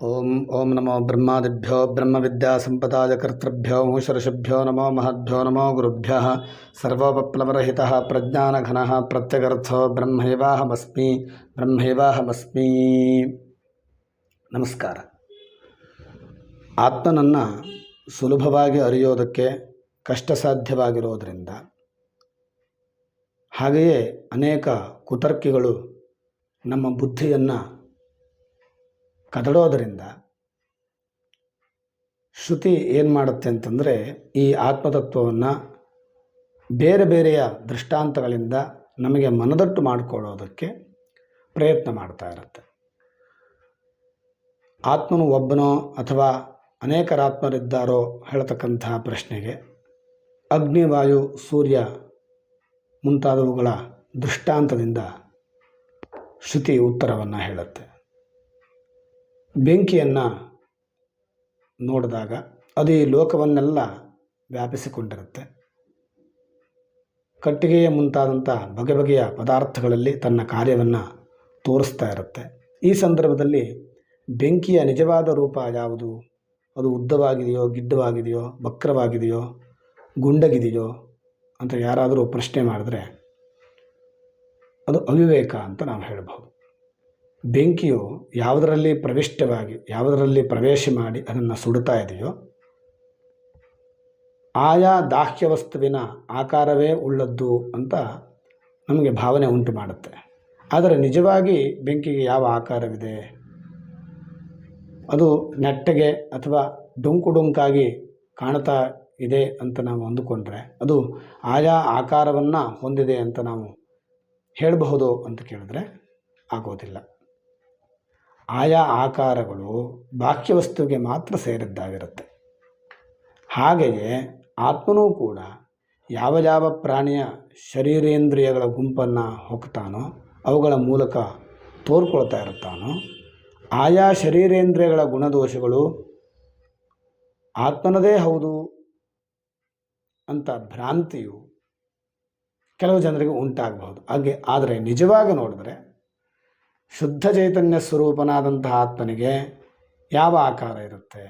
ಓಂ ಓಂ ನಮೋ ಬ್ರಹ್ಮಾದಿಭ್ಯೋ ಬ್ರಹ್ಮವಿದ್ಯಾಸಂಪದಾಯ ಕರ್ತೃಭ್ಯೋ ಮೂಷಋಷಿಭ್ಯೋ ನಮೋ ಮಹದ್ಭ್ಯೋ ನಮೋ ಗುರುಭ್ಯಃ ಸರ್ವೋಪಪ್ಲವರಹಿತ ಪ್ರಜ್ಞಾನಘನಃ ಪ್ರತ್ಯಗರ್ಥೋ ಬ್ರಹ್ಮೈವಾಹಮಸ್ಮಿ ಬ್ರಹ್ಮೈವಾಹಮಸ್ಮಿ ನಮಸ್ಕಾರ ಆತ್ಮನನ್ನು ಸುಲಭವಾಗಿ ಅರಿಯೋದಕ್ಕೆ ಕಷ್ಟ ಸಾಧ್ಯವಾಗಿರೋದರಿಂದ ಹಾಗೆಯೇ ಅನೇಕ ಕುತರ್ಕಿಗಳು ನಮ್ಮ ಬುದ್ಧಿಯನ್ನು ಕದಡೋದರಿಂದ ಶ್ರುತಿ ಏನು ಮಾಡುತ್ತೆ ಅಂತಂದರೆ ಈ ಆತ್ಮತತ್ವವನ್ನು ಬೇರೆ ಬೇರೆಯ ದೃಷ್ಟಾಂತಗಳಿಂದ ನಮಗೆ ಮನದಟ್ಟು ಮಾಡಿಕೊಳ್ಳೋದಕ್ಕೆ ಪ್ರಯತ್ನ ಮಾಡ್ತಾ ಇರುತ್ತೆ. ಆತ್ಮನು ಒಬ್ಬನೋ ಅಥವಾ ಅನೇಕರಾತ್ಮರಿದ್ದಾರೋ ಹೇಳತಕ್ಕಂತಹ ಪ್ರಶ್ನೆಗೆ ಅಗ್ನಿ, ವಾಯು, ಸೂರ್ಯ ಮುಂತಾದವುಗಳ ದೃಷ್ಟಾಂತದಿಂದ ಶ್ರುತಿ ಉತ್ತರವನ್ನು ಹೇಳುತ್ತೆ. ಬೆಂಕಿಯನ್ನು ನೋಡಿದಾಗ ಅದು ಈ ಲೋಕವನ್ನೆಲ್ಲ ವ್ಯಾಪಿಸಿಕೊಂಡಿರುತ್ತೆ. ಕಟ್ಟಿಗೆಯ ಮುಂತಾದಂಥ ಬಗೆ ಬಗೆಯ ಪದಾರ್ಥಗಳಲ್ಲಿ ತನ್ನ ಕಾರ್ಯವನ್ನು ತೋರಿಸ್ತಾ ಇರುತ್ತೆ. ಈ ಸಂದರ್ಭದಲ್ಲಿ ಬೆಂಕಿಯ ನಿಜವಾದ ರೂಪ ಯಾವುದು? ಅದು ಉದ್ದವಾಗಿದೆಯೋ, ಗಿಡ್ಡವಾಗಿದೆಯೋ, ವಕ್ರವಾಗಿದೆಯೋ, ಗುಂಡಗಿದೆಯೋ ಅಂತ ಯಾರಾದರೂ ಪ್ರಶ್ನೆ ಮಾಡಿದ್ರೆ ಅದು ಅವಿವೇಕ ಅಂತ ನಾವು ಹೇಳಬಹುದು. ಬೆಂಕಿಯು ಯಾವುದರಲ್ಲಿ ಪ್ರವಿಷ್ಟವಾಗಿ, ಯಾವುದರಲ್ಲಿ ಪ್ರವೇಶ ಮಾಡಿ ಅದನ್ನು ಸುಡುತ್ತಾ ಇದೆಯೋ, ಆಯಾ ದಾಹ್ಯ ವಸ್ತುವಿನ ಆಕಾರವೇ ಉಳ್ಳದ್ದು ಅಂತ ನಮಗೆ ಭಾವನೆ ಉಂಟು ಮಾಡುತ್ತೆ. ಆದರೆ ನಿಜವಾಗಿ ಬೆಂಕಿಗೆ ಯಾವ ಆಕಾರವಿದೆ? ಅದು ನೆಟ್ಟಗೆ ಅಥವಾ ಡೊಂಕು ಡೊಂಕಾಗಿ ಕಾಣ್ತಾ ಇದೆ ಅಂತ ನಾವು ಅಂದುಕೊಂಡ್ರೆ ಅದು ಆಯಾ ಆಕಾರವನ್ನು ಹೊಂದಿದೆ ಅಂತ ನಾವು ಹೇಳಬಹುದು ಅಂತ ಕೇಳಿದ್ರೆ ಆಗೋದಿಲ್ಲ. ಆಯಾ ಆಕಾರಗಳು ಬಾಹ್ಯವಸ್ತುವಿಗೆ ಮಾತ್ರ ಸೇರಿದ್ದಾಗಿರುತ್ತೆ. ಹಾಗೆಯೇ ಆತ್ಮನೂ ಕೂಡ ಯಾವ ಯಾವ ಪ್ರಾಣಿಯ ಶರೀರೇಂದ್ರಿಯಗಳ ಗುಂಪನ್ನು ಹೊಕ್ತಾನೋ ಅವುಗಳ ಮೂಲಕ ತೋರ್ಕೊಳ್ತಾ ಇರ್ತಾನೋ ಆಯಾ ಶರೀರೇಂದ್ರಿಯಗಳ ಗುಣದೋಷಗಳು ಆತ್ಮನದೇ ಹೌದು ಅಂತ ಭ್ರಾಂತಿಯು ಕೆಲವು ಜನರಿಗೆ ಉಂಟಾಗಬಹುದು. ಹಾಗೆ, ಆದರೆ ನಿಜವಾಗಿ ನೋಡಿದ್ರೆ ಶುದ್ಧ ಚೈತನ್ಯ ಸ್ವರೂಪನಾದಂತಹ ಆತ್ಮನಿಗೆ ಯಾವ ಆಕಾರ ಇರುತ್ತೆ?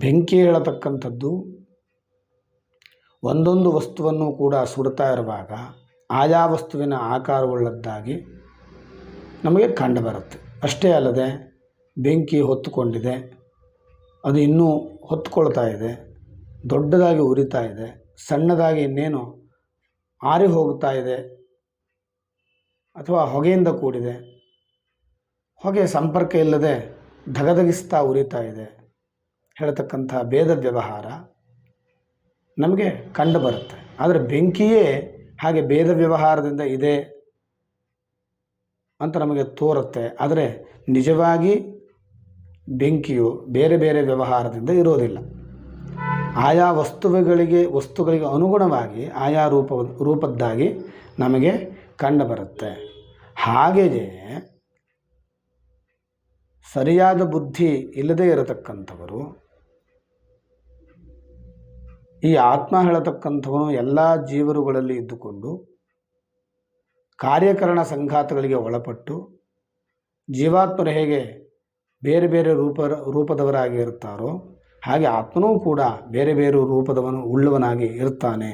ಬೆಂಕಿ ಹೇಳತಕ್ಕಂಥದ್ದು ಒಂದೊಂದು ವಸ್ತುವನ್ನು ಕೂಡ ಸುಡ್ತಾ ಇರುವಾಗ ಆಯಾ ವಸ್ತುವಿನ ಆಕಾರವುಳ್ಳದ್ದಾಗಿ ನಮಗೆ ಕಂಡುಬರುತ್ತೆ ಅಷ್ಟೇ ಅಲ್ಲದೆ ಬೆಂಕಿ ಹೊತ್ತುಕೊಂಡಿದೆ, ಅದು ಇನ್ನೂ ಹೊತ್ಕೊಳ್ತಾ ಇದೆ, ದೊಡ್ಡದಾಗಿ ಉರಿತಾ ಇದೆ, ಸಣ್ಣದಾಗಿ ಇನ್ನೇನು ಆರಿ ಹೋಗ್ತಾ ಇದೆ ಅಥವಾ ಹೊಗೆಯಿಂದ ಕೂಡಿದೆ. ಹೊಗೆ ಸಂಪರ್ಕ ಇಲ್ಲದೆ ಧಗಧಗಿಸ್ತಾ ಉರಿತಾ ಇದೆ. ಹೇಳ್ತಕ್ಕಂಥ ಭೇದ ವ್ಯವಹಾರ ನಮಗೆ ಕಂಡು ಬರುತ್ತೆ. ಆದರೆ ಬೆಂಕಿಯೇ ಹಾಗೆ ಭೇದ ವ್ಯವಹಾರದಿಂದ ಇದೆ ಅಂತ ನಮಗೆ ತೋರುತ್ತೆ. ಆದರೆ ನಿಜವಾಗಿ ಬೆಂಕಿಯು ಬೇರೆ ಬೇರೆ ವ್ಯವಹಾರದಿಂದ ಇರೋದಿಲ್ಲ. ಆಯಾ ವಸ್ತುಗಳಿಗೆ ವಸ್ತುಗಳಿಗೆ ಅನುಗುಣವಾಗಿ ಆಯಾ ರೂಪ ರೂಪದ್ದಾಗಿ ನಮಗೆ ಕಂಡುಬರುತ್ತೆ ಹಾಗೆಯೇ ಸರಿಯಾದ ಬುದ್ಧಿ ಇಲ್ಲದೇ ಇರತಕ್ಕಂಥವರು, ಈ ಆತ್ಮ ಹೇಳತಕ್ಕಂಥವನು ಎಲ್ಲ ಜೀವರುಗಳಲ್ಲಿ ಇದ್ದುಕೊಂಡು ಕಾರ್ಯಕರಣ ಸಂಘಾತಗಳಿಗೆ ಒಳಪಟ್ಟು ಜೀವಾತ್ಮರು ಹೇಗೆ ಬೇರೆ ಬೇರೆ ರೂಪ, ರೂಪದವರಾಗಿ ಇರುತ್ತಾರೋ ಹಾಗೆ ಆತ್ಮನೂ ಕೂಡ ಬೇರೆ ಬೇರೆ ರೂಪದವನು ಉಳ್ಳವನಾಗಿ ಇರ್ತಾನೆ.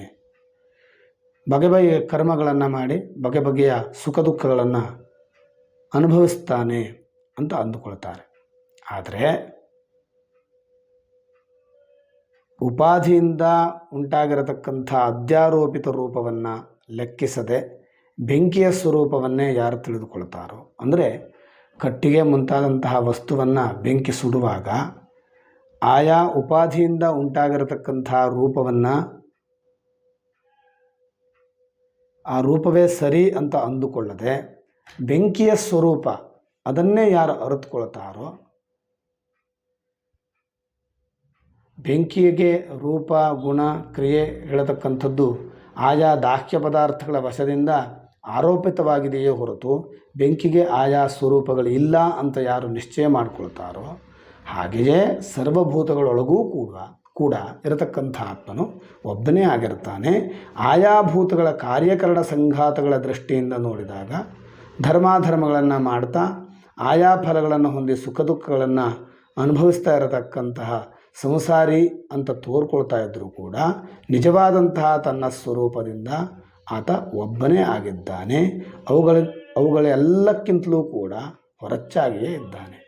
ಬಗೆ ಬಗೆಯ ಕರ್ಮಗಳನ್ನು ಮಾಡಿ ಬಗೆ ಬಗೆಯ ಸುಖ ದುಃಖಗಳನ್ನು ಅನುಭವಿಸ್ತಾನೆ ಅಂತ ಅಂದುಕೊಳ್ತಾರೆ. ಆದರೆ ಉಪಾಧಿಯಿಂದ ಉಂಟಾಗಿರತಕ್ಕಂಥ ಅಧ್ಯಾರೋಪಿತ ರೂಪವನ್ನು ಲೆಕ್ಕಿಸದೆ ಬೆಂಕಿಯ ಸ್ವರೂಪವನ್ನೇ ಯಾರು ತಿಳಿದುಕೊಳ್ತಾರೋ, ಅಂದರೆ ಕಟ್ಟಿಗೆ ಮುಂತಾದಂತಹ ವಸ್ತುವನ್ನು ಬೆಂಕಿ ಸುಡುವಾಗ ಆಯಾ ಉಪಾಧಿಯಿಂದ ಉಂಟಾಗಿರತಕ್ಕಂಥ ರೂಪವನ್ನು ಆ ರೂಪವೇ ಸರಿ ಅಂತ ಅಂದುಕೊಳ್ಳದೆ ಬೆಂಕಿಯ ಸ್ವರೂಪ ಅದನ್ನೇ ಯಾರು ಅರಿತುಕೊಳ್ತಾರೋ ಬೆಂಕಿಗೆ ರೂಪ, ಗುಣ, ಕ್ರಿಯೆ ಹೇಳತಕ್ಕಂಥದ್ದು ಆಯಾ ದಾಹ್ಯ ಪದಾರ್ಥಗಳ ವಶದಿಂದ ಆರೋಪಿತವಾಗಿದೆಯೇ ಹೊರತು ಬೆಂಕಿಗೆ ಆಯಾ ಸ್ವರೂಪಗಳು ಇಲ್ಲ ಅಂತ ಯಾರು ನಿಶ್ಚಯ ಮಾಡಿಕೊಳ್ತಾರೋ ಹಾಗೆಯೇ ಸರ್ವಭೂತಗಳೊಳಗೂ ಕೂಡ ಕೂಡ ಇರತಕ್ಕಂಥ ಆತ್ಮನು ಒಬ್ಬನೇ ಆಗಿರ್ತಾನೆ ಆಯಾ ಭೂತಗಳ ಕಾರ್ಯಕರಣ ಸಂಘಾತಗಳ ದೃಷ್ಟಿಯಿಂದ ನೋಡಿದಾಗ ಧರ್ಮಾಧರ್ಮಗಳನ್ನು ಮಾಡ್ತಾ ಆಯಾ ಫಲಗಳನ್ನು ಹೊಂದಿ ಸುಖ ದುಃಖಗಳನ್ನು ಅನುಭವಿಸ್ತಾ ಇರತಕ್ಕಂತಹ ಸಂಸಾರಿ ಅಂತ ತೋರ್ಕೊಳ್ತಾ ಇದ್ದರೂ ಕೂಡ ನಿಜವಾದಂತಹ ತನ್ನ ಸ್ವರೂಪದಿಂದ ಆತ ಒಬ್ಬನೇ ಆಗಿದ್ದಾನೆ. ಅವುಗಳ, ಅವುಗಳೆಲ್ಲಕ್ಕಿಂತಲೂ ಕೂಡ ಹೊರಚ್ಚಾಗಿಯೇ ಇದ್ದಾನೆ.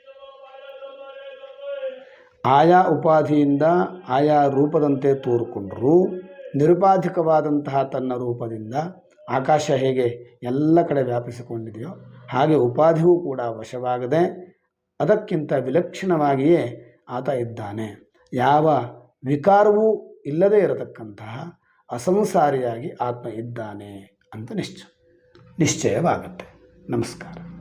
ಆಯಾ ಉಪಾಧಿಯಿಂದ ಆಯಾ ರೂಪದಂತೆ ತೋರಿಕೊಂಡರೂ ನಿರುಪಾಧಿಕವಾದಂತಹ ತನ್ನ ರೂಪದಿಂದ ಆಕಾಶ ಹೇಗೆ ಎಲ್ಲ ಕಡೆ ವ್ಯಾಪಿಸಿಕೊಂಡಿದೆಯೋ ಹಾಗೆ ಉಪಾಧಿಯೂ ಕೂಡ ವಶವಾಗದೆ ಅದಕ್ಕಿಂತ ವಿಲಕ್ಷಣವಾಗಿಯೇ ಆತ ಇದ್ದಾನೆ. ಯಾವ ವಿಕಾರವೂ ಇಲ್ಲದೇ ಇರತಕ್ಕಂತಹ ಅಸಂಸಾರಿಯಾಗಿ ಆತ್ಮ ಇದ್ದಾನೆ ಅಂತ ನಿಶ್ಚಯ ನಿಶ್ಚಯವಾಗುತ್ತೆ. ನಮಸ್ಕಾರ.